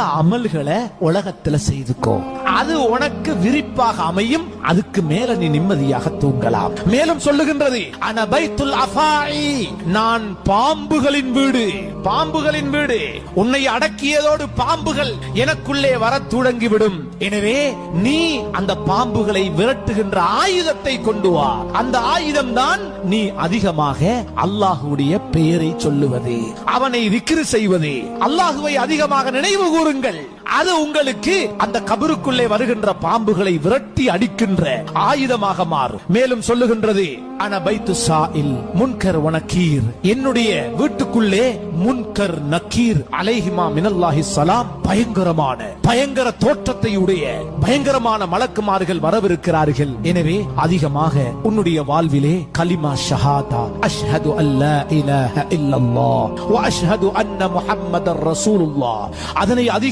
அமல்களை உலகத்துல செய்துக்கோ. அது உனக்கு விரிப்பாக அமையும் அதுக்கு மேல நீ நிம்மதியாக தூங்கலாம். மேலும் சொல்லுகின்றது அனபைத்துல் அஃபாயி நான் பாம்புகளின் வீடு பாம்புகளின் வீடு. உன்னை அடக்கியதோடு பாம்புகள் எனக்குள்ளே வரத் தொடங்கிவிடும். எனவே நீ அந்த பாம்புகளை விரட்டுகின்ற ஆயுதத்தை கொண்டு வா. அந்த ஆயுதம் தான் நீ அதிகமாக அல்லாஹுடைய பெயரை சொல்லுவது. அவனை விக்கிரு செய்வது. அல்லாஹுவை அதிகமாக நினைவு கூறுங்கள். அது உங்களுக்கு அந்த கபருக்குள்ளே வருகின்ற பாம்புகளை விரட்டி அடிக்கின்ற ஆயுதமாக மாறும். மேலும் சொல்லுகின்றது அனபைத்து சாயில் முன்கர் வனக்கீர் என்னுடைய வீட்டுக்குள்ளே முன்கர் நக்கீர் அலைஹிமா மினல்லாஹி சலாம் பயங்கரமான பயங்கர தோற்றத்தை உடைய பயங்கரமான மலக்குமார்கள் வரவிருக்கிறார்கள். எனவே அதிகமாக உன்னுடைய வாழ்விலே கலிமா ஷஹாதா அஷ்ஹது அல்லா இலாஹ இல்லல்லாஹ் வ அஷ்ஹது அன்ன முஹம்மதர் ரசூலுல்லாஹ். அதனை அதிக